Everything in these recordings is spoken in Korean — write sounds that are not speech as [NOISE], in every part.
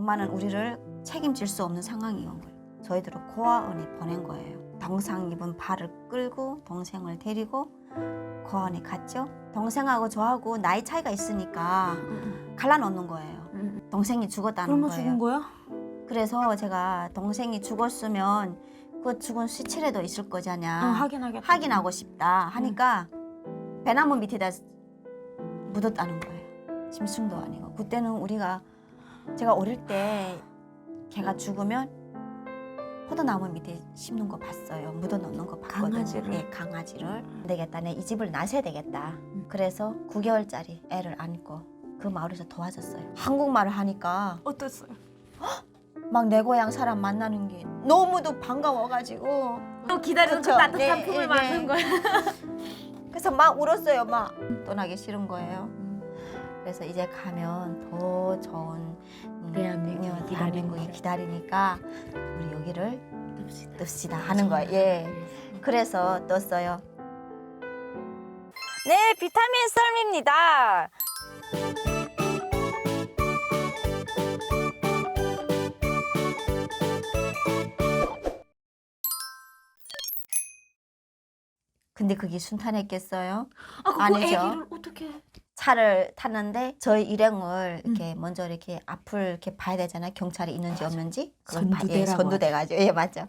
엄마는 우리를 책임질 수 없는 상황이 온 거예요. 저희들을 고아원에 보낸 거예요. 동상 입은 발을 끌고 동생을 데리고 고아원에 갔죠. 동생하고 저하고 나이 차이가 있으니까 갈라놓는 거예요. 동생이 죽었다는 그러면 거예요. 죽은 거야? 그래서 제가 동생이 죽었으면 그 죽은 시체라도 있을 거잖냐. 응, 확인하겠다. 확인하고 싶다 하니까 배나무 밑에다 묻었다는 거예요. 짐승도 아니고 그때는 우리가 제가 어릴 때 걔가 죽으면 포도나무 밑에 심는 거 봤어요. 묻어 놓는 거 봤거든요. 강아지를? 예, 강아지를. 안 되겠다. 내 이 집을 나서야 되겠다. 그래서 9개월짜리 애를 안고 그 마을에서 도와줬어요. 한국말을 하니까 어땠어요? 막 내 고향 사람 만나는 게 너무도 반가워가지고 또 기다리는 그 그쵸. 따뜻한 네, 품을 네, 맞는 네. 거야. 그래서 막 울었어요. 막 떠나기 싫은 거예요. 그래서 이제 가면 더 좋은 음, 대한민국이 대한민국이 거예요. 기다리니까 우리 여기를 뜹시다. 뜹시다 하는 거예요. 예. 그래서 떴어요. 네, 비타민 썰입니다. 근데 그게 순탄했겠어요? 아, 그 아니죠. 애기를 어떻게? 차를 탔는데 저희 일행을 이렇게 먼저 이렇게 앞을 이렇게 봐야 되잖아요. 경찰이 있는지 없는지. 그걸 봐- 예, 선두대라고 선두대 가지고. 예, 맞죠.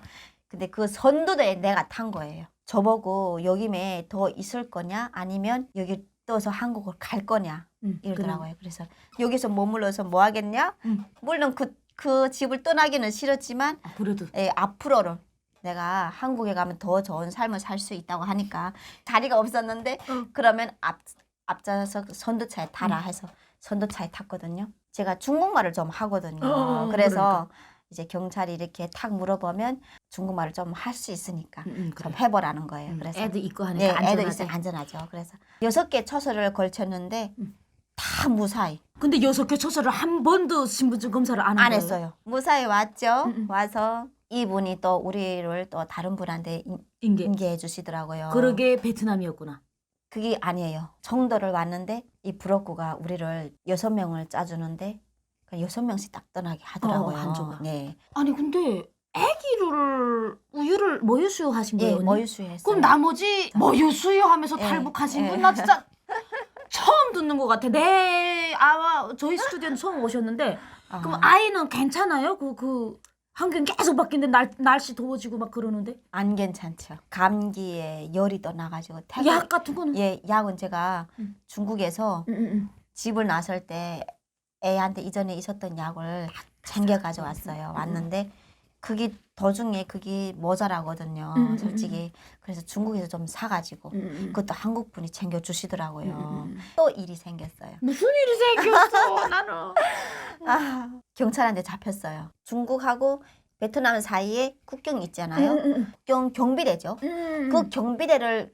근데 그 선두대에 내가 탄 거예요. 저보고 여기에 더 있을 거냐 아니면 여기 떠서 한국을 갈 거냐 응, 이러더라고요. 그래서 여기서 머물러서 뭐 하겠냐? 응. 물론 그, 그 집을 떠나기는 싫었지만 아, 그래도 예, 앞으로는 내가 한국에 가면 더 좋은 삶을 살 수 있다고 하니까 자리가 없었는데 응. 그러면 앞 앞자서 선두차에 타라 해서 선두차에 탔거든요. 제가 중국말을 좀 하거든요. 어, 그래서 그러니까. 이제 경찰이 이렇게 탁 물어보면 중국말을 좀 할 수 있으니까 응, 응, 좀 그래. 해보라는 거예요. 응, 그래서 애도 있고 하니까 네, 애도 안전하대. 있으면 안전하죠. 그래서 여섯 개 처서를 걸쳤는데 응. 다 무사히 근데 여섯 개 처서를 한 번도 신분증 검사를 안한 안? 했어요. 무사히 왔죠. 응, 응. 와서 이분이 또 우리를 또 다른 분한테 인- 인계. 인계해 주시더라고요. 그러게 베트남이었구나. 그게 아니에요. 정도를 왔는데 이 부럽고가 우리를 여섯 명을 짜주는데 그 여섯 명씩 딱 떠나게 하더라고요. 어, 한 조각. 네, 아니 근데 아기를 우유를 모유 수유하신 거예요? 예, 언니? 모유 수유했어요. 그럼 나머지 모유 수유하면서 예, 탈북하신 예. 분 나 진짜 [LAUGHS] 처음 듣는 것 같아. 내 아와 저희 스튜디오는 처음 오셨는데 아, 그럼 아이는 괜찮아요? 그 그 환경 계속 바뀌는데 날 날씨 더워지고 막 그러는데 안 괜찮죠. 감기에 열이 또 나가지고 태국 약 같은 거는 예, 약은 제가 응. 중국에서 응, 응, 응. 집을 나설 때 애한테 이전에 있었던 약을 다 챙겨 가져왔어요. 왔는데 그게 도중에 그게 모자라거든요. 음, 음, 솔직히 그래서 중국에서 좀 사가지고 응, 응, 응. 그것도 한국 분이 챙겨 주시더라고요. 음, 음, 음. 또 일이 생겼어요. 무슨 일이 생겼어 [LAUGHS] 나는. 아, 경찰한테 잡혔어요. 중국하고 베트남 사이에 국경이 있잖아요. 응, 국경 경비대죠. 응, 응. 그 경비대를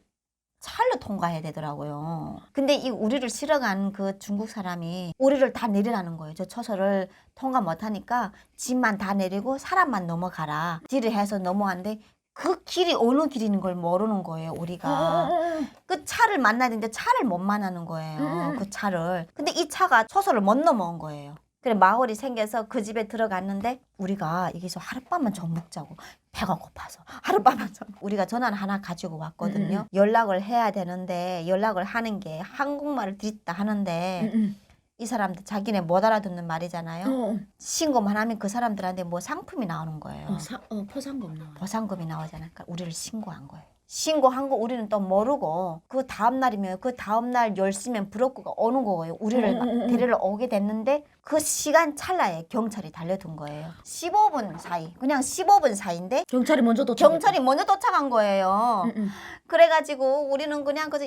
차로 통과해야 되더라고요. 근데 이 우리를 실어간 그 중국 사람이 우리를 다 내리라는 거예요. 저 처서를 통과 못하니까 집만 다 내리고 사람만 넘어가라. 딜을 해서 넘어왔는데 그 길이 어느 길인 걸 모르는 거예요. 우리가. 그 차를 만나야 되는데 차를 못 만나는 거예요. 음. 그 차를. 근데 이 차가 초소를 못 넘어온 거예요. 그래 마을이 생겨서 그 집에 들어갔는데 우리가 여기서 하룻밤만 좀 묵자고 배가 고파서 [LAUGHS] 하룻밤만 좀 우리가 전화를 하나 가지고 왔거든요. 음. 연락을 해야 되는데 연락을 하는 게 한국말을 드립다 하는데 응, 응. 이 사람들 자기네 못 알아듣는 말이잖아요. 어, 신고만 하면 그 사람들한테 뭐 상품이 나오는 거예요. 어, 사, 어 포상금 나와. 보상금이 나오잖아요. 그러니까 우리를 신고한 거예요. 신고한 거 우리는 또 모르고 그 다음 날이면 그 다음 날 10시면 부럽고가 오는 거예요. 우리를 음, 음, 음. 데리러 오게 됐는데 그 시간 찰나에 경찰이 달려든 거예요. 15분 사이. 그냥 15분 사이인데 경찰이 먼저 도착. 경찰이 먼저 도착한 거예요. 응, 응. 그래 가지고 우리는 그냥 그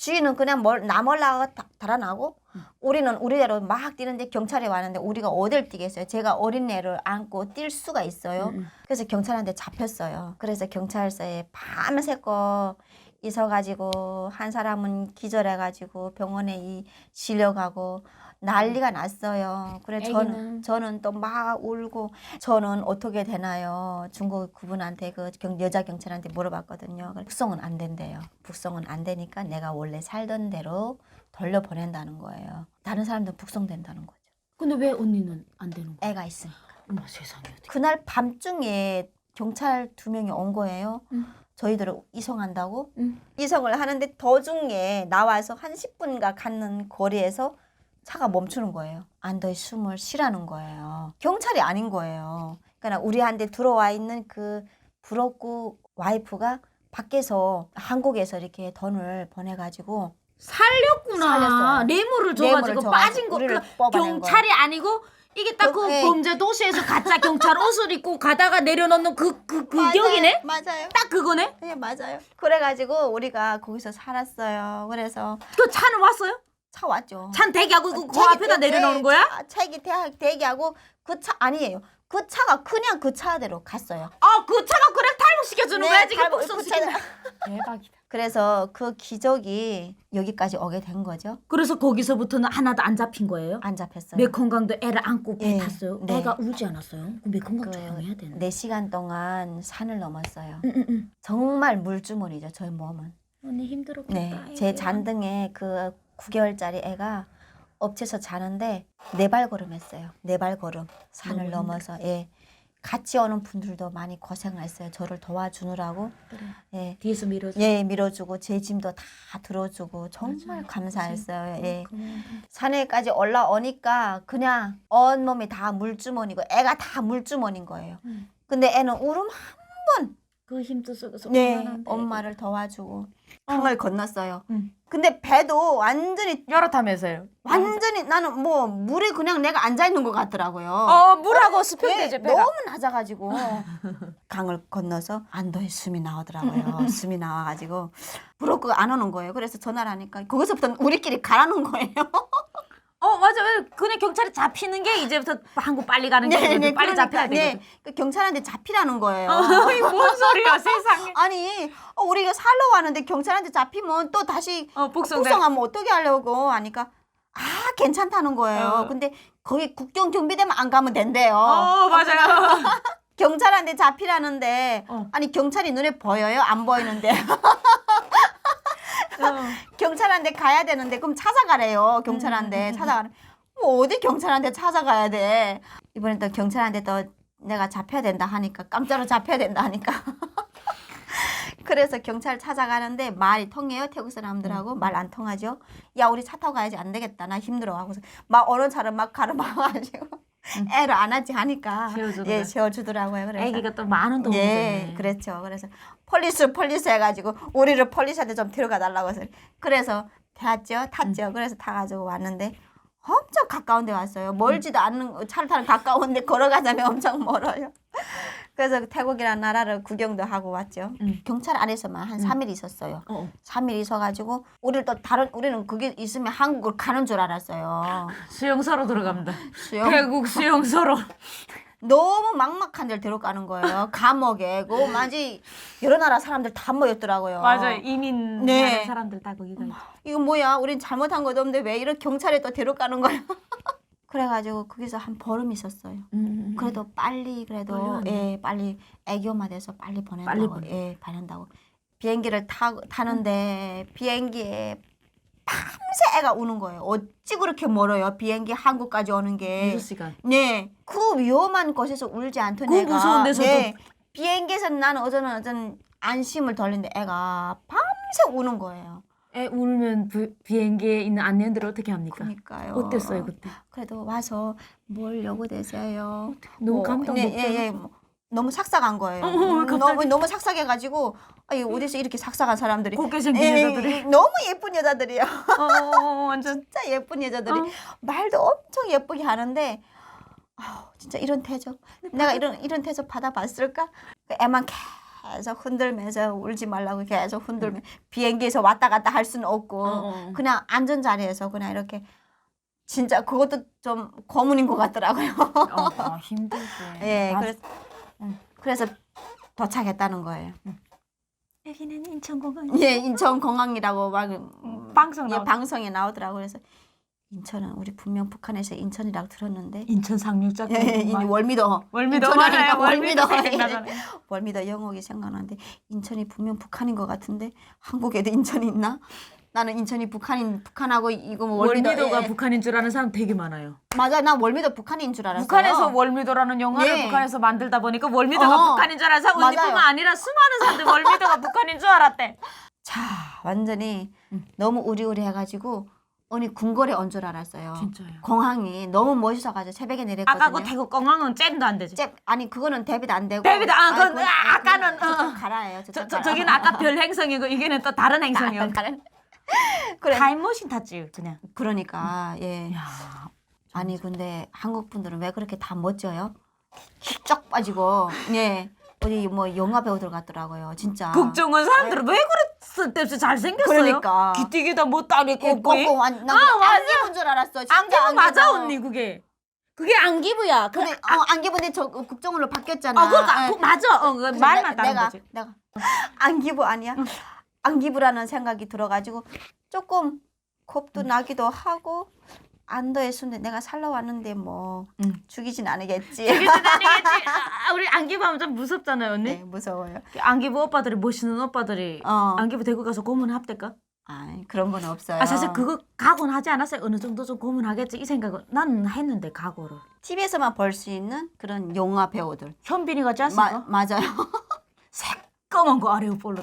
주인은 그냥 뭘 나몰라가 다- 달아나고 음. 우리는 우리대로 막 뛰는데 경찰이 왔는데 우리가 어딜 뛰겠어요. 제가 어린애를 안고 뛸 수가 있어요. 응, 응. 그래서 경찰한테 잡혔어요. 그래서 경찰서에 밤새고 있어가지고 한 사람은 기절해가지고 병원에 이 실려가고 난리가 났어요. 그래? 저는 저는 또 막 울고 저는 어떻게 되나요? 중국 그분한테 그 경- 여자 경찰한테 물어봤거든요. 북송은 안 된대요. 북송은 안 되니까 내가 원래 살던 대로 돌려 보낸다는 거예요. 다른 사람들은 북송된다는 거죠. 근데 왜 언니는 안 되는 거야? 애가 있으니까. 어머 세상에? 그날 밤중에 경찰 두 명이 온 거예요. 음. 저희들을 이송한다고. 음. 이송을 하는데 도중에 나와서 한 10분가 갔는 거리에서 차가 멈추는 거예요. 안도의 숨을 쉬라는 거예요. 경찰이 아닌 거예요. 그러니까 우리한테 들어와 있는 그 부럽고 와이프가 밖에서 한국에서 이렇게 돈을 보내가지고 살렸구나. 뇌물을 뇌물을 줘가지고 줘가지고 빠진 거. 우리를 그 뽑아낸 경찰이 아니고 이게 딱그 그, 예. 범죄 도시에서 가짜 경찰 [LAUGHS] 옷을 입고 가다가 내려놓는 그 그그 격이네. 맞아요. 딱 그거네. 네 맞아요. 그래가지고 우리가 거기서 살았어요. 그래서 그 차는 왔어요? 차 왔죠. 차는 대기하고 그, 그 앞에다 대- 내려놓는 거야? 차, 책이 대, 대기하고 그 차 아니에요. 그 차가 그냥 그 차대로 갔어요. 아 그 차가 그래 탈북시켜주는 거야 지금 북송시키는. 그 차- [LAUGHS] 대박이다. 그래서 그 기적이 여기까지 오게 된 거죠. 그래서 거기서부터는 하나도 안 잡힌 거예요? 안 잡혔어요. 메콩강도 애를 안고 배 예, 탔어요. 네. 애가 울지 않았어요? 그 메콩강 그 조용해야 되는데. 네 시간 동안 산을 넘었어요. 응, 응, 응. 정말 물주머니죠, 저희 몸은. 언니 힘들었겠다. 네, 제. 잔등에 그 9개월짜리 애가 엎쳐서 자는데 네 발걸음 했어요. 네 발걸음 산을 넘어서 예. 같이 오는 분들도 많이 고생했어요. 저를 도와주느라고. 그래. 예. 뒤에서 밀어줘. 예, 밀어주고 제 짐도 다 들어주고 정말 맞아요. 감사했어요. 예. 고마워. 산에까지 올라오니까 그냥 온몸이 다 물주머니고 애가 다 물주머니인 거예요. 음. 근데 애는 울음 한 그 힘도 속에서 네, 엄마를 도와주고 강을 건넜어요. 음. 근데 배도 완전히 열었다면서요? 완전히 나는 뭐 물에 그냥 내가 앉아 있는 것 같더라고요. 어 물하고 네, 수평되죠 배가. 너무 낮아가지고 [LAUGHS] 강을 건너서 안도의 숨이 나오더라고요. 숨이 나와가지고 부럽고 안 오는 거예요. 그래서 전화를 하니까 거기서부터 우리끼리 가라는 거예요. [LAUGHS] 어 그냥 경찰이 잡히는 게 이제부터 한국 빨리 가는 게 네, 빨리 잡혀야 네, 되거든. 그 경찰한테 잡히라는 거예요. 어이 뭔 소리야 세상에. [LAUGHS] 아니 어, 우리가 살러 왔는데 경찰한테 잡히면 또 다시 어 복성돼. 국성하면 어떻게 하려고 하니까 아 괜찮다는 거예요. 어. 근데 거기 국경 준비되면 안 가면 된대요. 어 맞아요. [LAUGHS] 경찰한테 잡히라는데 어. 아니 경찰이 눈에 보여요? 안 보이는데 [LAUGHS] 경찰한테 가야 되는데 그럼 찾아가래요. 경찰한테 음, 음, 음, 찾아가래. 뭐 어디 경찰한테 찾아가야 돼? 이번에 또 경찰한테 또 내가 잡혀야 된다 하니까 깜짝으로 잡혀야 된다 하니까. [LAUGHS] 그래서 경찰 찾아가는데 말이 통해요 태국 사람들하고 말 안 통하죠. 야 우리 차 타고 가야지 안 되겠다 나 힘들어 하고서 막 어느 차를 막 가르마가지고 [LAUGHS] 애를 안 하지 하니까. 예 세워주더라고요. 그래서 애기가 또 많은 돈이 예, 그렇죠. 그래서 폴리스 폴리스 해가지고 우리를 폴리스한테 좀 데려가 달라고 해서 그래서 탔죠, 탔죠. 그래서 타가지고 왔는데 엄청 가까운데 왔어요. 멀지도 않는 차를 타는 가까운 데 걸어가자면 엄청 멀어요. [LAUGHS] 그래서 태국이라는 나라를 구경도 하고 왔죠. 음. 경찰 안에서만 한 3일 있었어요. 어. 3일 있어가지고 우리를 또 다른 우리는 그게 있으면 한국을 가는 줄 알았어요. 수용소로 들어갑니다. 수영. 태국 [LAUGHS] 수용소로. [LAUGHS] 너무 막막한 데를 데려가는 거예요. [LAUGHS] 감옥에. 그 마치 여러 나라 사람들 다 모였더라고요. 맞아요. 이민 네. 하는 사람들 다 거기가 있죠. 이거 뭐야? 우린 잘못한 것도 없는데 왜 이런 경찰에 또 데려가는 거야? [LAUGHS] 그래가지고 거기서 한 보름 있었어요. 음. 그래도 빨리 빨리 그래도. 예 빨리 애교만 돼서 빨리 빨리 보낸다고 보내. 예 보낸다고 비행기를 타 타는데 비행기에 밤새 애가 우는 거예요. 어찌 그렇게 멀어요? 비행기 한국까지 오는 게. 6시간. 네. 그 위험한 곳에서 울지 않던 그 애가 무서운 데서도. 네. 비행기에서 나는 어제는 어제는 안심을 돌리는데 애가 밤새 우는 거예요. 애 울면 부, 비행기에 있는 안내원들 어떻게 합니까? 그러니까요. 어땠어요 그때? 그래도 와서 뭘 요구되세요? 너무 뭐, 감동 네, 먹죠. 예, 예, 뭐, 너무 삭삭한 거예요. 어, 어, 왜 음, 갑자기? 너무 너무 삭삭해가지고 아니 어디서 이렇게 삭삭한 사람들이 곱게 생긴 예, 여자들이. 예, 너무 예쁜 여자들이요. 어, 어, 어, 완전. 진짜 예쁜 여자들이 어. 말도 엄청 예쁘게 하는데 아우 진짜 이런 태조 내가 이런 이런 태조 받아봤을까? 그 애만 계속 흔들면서 울지 말라고 계속 흔들면 비행기에서 왔다 갔다 할 수는 없고 어, 어. 그냥 앉은 자리에서 그냥 이렇게 진짜 그것도 좀 고문인 것 같더라고요. 어, 어, 힘들지. [LAUGHS] 예, 아, 그래서 음, 그래서 도착했다는 거예요. 여기는 인천공항. 예, 인천 공항이라고 막 음, 방송 예, 나오. 방송에 나오더라고 그래서 인천은 우리 분명 북한에서 인천이라고 들었는데 인천 상륙자. 예, 이 월미도 월미도 맞아요. 월미도 월미도. 생각나네. 월미도 영옥이 생각나는데 인천이 분명 북한인 것 같은데 한국에도 인천이 있나? 나는 인천이 북한인 북한하고 이거 뭐 월미도 월미도가 예, 예. 북한인 줄 아는 사람 되게 많아요. 맞아 나 월미도 북한인 줄 알았어요. 북한에서 월미도라는 영화를 네. 북한에서 만들다 보니까 월미도가 어, 북한인 줄 알아서 언니뿐만. 아니라 수많은 사람들 월미도가 북한인 줄 알았대. 자 완전히 음. 너무 우리우리해가지고 언니 궁궐에 온 줄 알았어요. 진짜요. 공항이 너무 멋있어가지고 새벽에 내렸거든요. 아까 그 태국 공항은 잼도 안 되지. 잽 아니 그거는 데뷔도 안 되고 데뷔도 안- 그건 아, 아까는, 저쪽 어. 가라예요. 저, 저쪽 저. 저기는 아까 별 행성이고 이게는 또 다른 행성이요. 다른 그래 타임머신 탔지 그냥. 그러니까 예 야, 아니 근데 한국 분들은 왜 그렇게 다 멋져요? 쫙 빠지고 예 어디 뭐 영화 배우들 같더라고요 진짜 국정원 사람들은 왜 그래 쓸데없이 잘생겼어요? 그러니까. 귀띠기다 뭐 다리 예, 꼽고 꽁꽁 안, 나 아, 맞아. 안기부인 줄 알았어 진짜 안기부 맞아. 언니 그게. 그게 안기부야. 그, 근데 어 안기부인데 저 국정원으로 바뀌었잖아 아, 그러니까 예. 그 맞아. 어, 그 내- 다른 내가, 거지. 내가 안기부 아니야? 안 기부라는 생각이 들어가지고 조금 겁도 나기도 하고 안도했는데 내가 살러 왔는데 뭐 응. 죽이진 않겠지. 이게 아니겠지. 아, 우리 안기부 하면 좀 무섭잖아요, 언니. 네, 무서워요. 안기부 오빠들이 멋있는 오빠들이 어. 안기부 대구 가서 고문 합될까? 아 그런 건 없어요. 아 사실 그거 각오는 하지 않았어요. 어느 정도 좀 고문하겠지 이 생각은 나는 했는데 각오를. TV에서만 볼 수 있는 그런 영화 배우들. 현빈이 같지 마, 않습니까? 맞아요. [LAUGHS] 검은 거 아래로 볼로.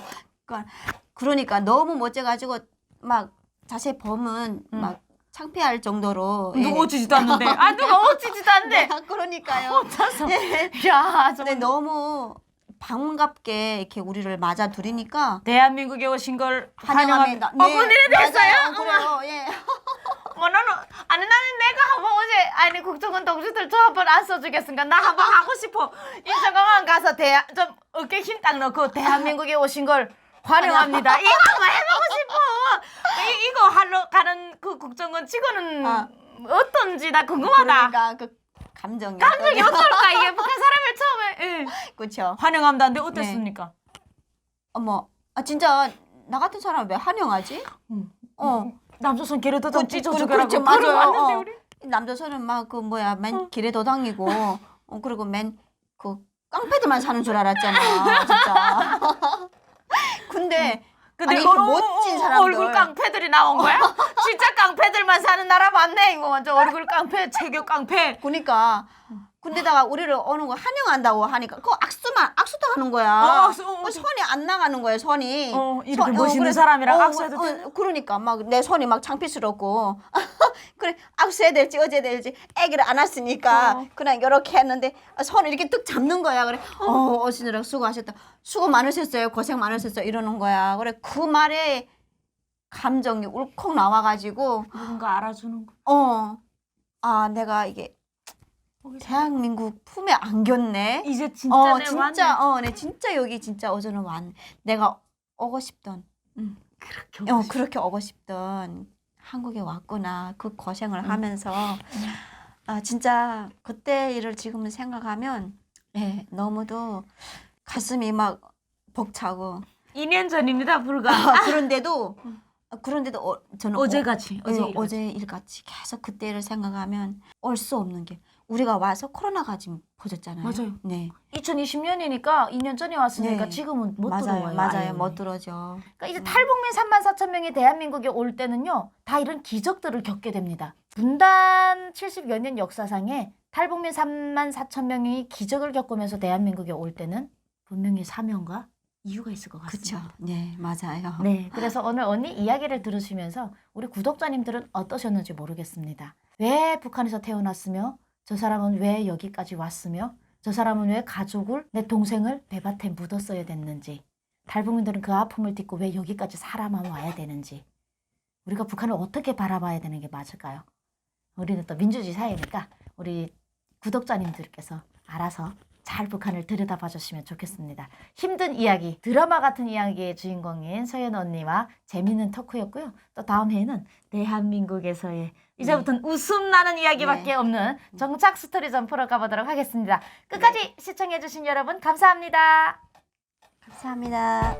그러니까, 너무 멋져가지고 막 자세히 보면 음. 막 창피할 정도로. 예. 누가 어찌지도 않는데. [LAUGHS] 아 누가 어찌지도 않는데. 네, 그러니까요. 혼자서. 예. 야 근데 정말. 너무 반갑게 이렇게 우리를 맞아 들이니까 대한민국에 오신 걸 환영합니다. 환영합니다. 어, 그래 됐어요? 맞아요. 그래요. 예. [LAUGHS] 뭐 나는 아니 나는 내가 한번 어제 아니 국정원 동지들 저 한번 안 써주겠습니까? 나 한번 하고 싶어. 인천공항 가서 대한 좀 어깨 힘 딱 넣고 대한민국에 오신 걸 환영합니다. 이거 한번 해보고 싶어. 이, 이거 하러 가는 그 국정원 직원은 아. 어떤지 나 궁금하다. 그러니까 그 감정이. 감정이 어떨까 이게 북한 [LAUGHS] 사람을 처음에 예. 그렇죠. 환영합니다는데 어땠습니까? 어머, 아 진짜 나 같은 사람 왜 환영하지? 음. 어. 남조선 걔네도 좀 그- 찢어 그- 주더라고. 그렇죠, 맞아요. 왔는데 어. 우리. 남자서는 막그 뭐야 맨 길에 도당이고 어, 그리고 맨 그 깡패들만 사는 줄 알았잖아 진짜 [LAUGHS] 근데 근데 아니, 어, 그 어, 멋진 어, 사람들. 얼굴 깡패들이 나온 거야? [LAUGHS] 진짜 깡패들만 사는 나라 맞네 이거 완전 얼굴 깡패 체격 깡패 그러니까 근데다가 우리를 어느 거 환영한다고 하니까 그 악수만 악수도 하는 거야 어, 악수, 어, 어. 그 손이 안 나가는 거예요 손이 어, 이렇게 손- 멋있는 사람이랑 어, 악수해도 어, 돼? 그러니까 막 내 손이 막 창피스럽고 그래 악수해야 될지 어째야 될지 애기를 안았으니까. 어. 그냥 이렇게 했는데 손을 이렇게 뚝 잡는 거야. 그래 어 어시느라 수고하셨다. 수고 많으셨어요. 고생 많으셨어요. 이러는 거야. 그래 그 말에 감정이 울컥 나와가지고. 누군가 알아주는 거. 어 아 내가 이게 대한민국 품에 안겼네. 이제 진짜 어 내 진짜 왔네. 어 내 진짜 여기 진짜 어제는 왔네 내가 오고 싶던. 그렇게 어 오고 싶- 그렇게 오고 싶던 한국에 왔구나. 그 고생을 하면서. 아 진짜 그때 일을 지금 생각하면 예 너무도 가슴이 막 벅차고. 2년 전입니다 불과. 아, 그런데도 [LAUGHS] 아, 그런데도 어, 저는 어제같이 어, 어제 예. 어제 일같이 계속 그때를 생각하면 올 수 없는 게 우리가 와서 코로나가 지금 퍼졌잖아요. 맞아요. 네 2020년이니까 2년 전에 왔으니까 네. 지금은 못 맞아요, 들어와요 맞아요, 아예. 못 들어죠. 그러니까 이제 탈북민 3만 4천 명이 대한민국에 올 때는요, 다 이런 기적들을 겪게 됩니다. 분단 70여 년 역사상에 탈북민 3만 4천 명이 기적을 겪으면서 대한민국에 올 때는 분명히 사명과 이유가 있을 것 그렇죠. 같습니다. 네 맞아요. 네, 그래서 오늘 언니 이야기를 들으시면서 우리 구독자님들은 어떠셨는지 모르겠습니다. 왜 북한에서 태어났으며 저 사람은 왜 여기까지 왔으며 저 사람은 왜 가족을 내 동생을 배밭에 묻었어야 됐는지 탈북민들은 그 아픔을 딛고 왜 여기까지 살아만 와야 되는지 우리가 북한을 어떻게 바라봐야 되는 게 맞을까요? 우리는 또 민주주의 사회니까 우리 구독자님들께서 알아서 잘 북한을 들여다봐 주시면 좋겠습니다. 힘든 이야기, 드라마 같은 이야기의 주인공인 서연 언니와 재미있는 토크였고요. 또 다음 회에는 대한민국에서의 이제부터는 웃음 나는 이야기밖에 네. 없는 정착 스토리 좀 풀어가 보도록 하겠습니다. 끝까지 시청해주신 여러분 감사합니다. 감사합니다.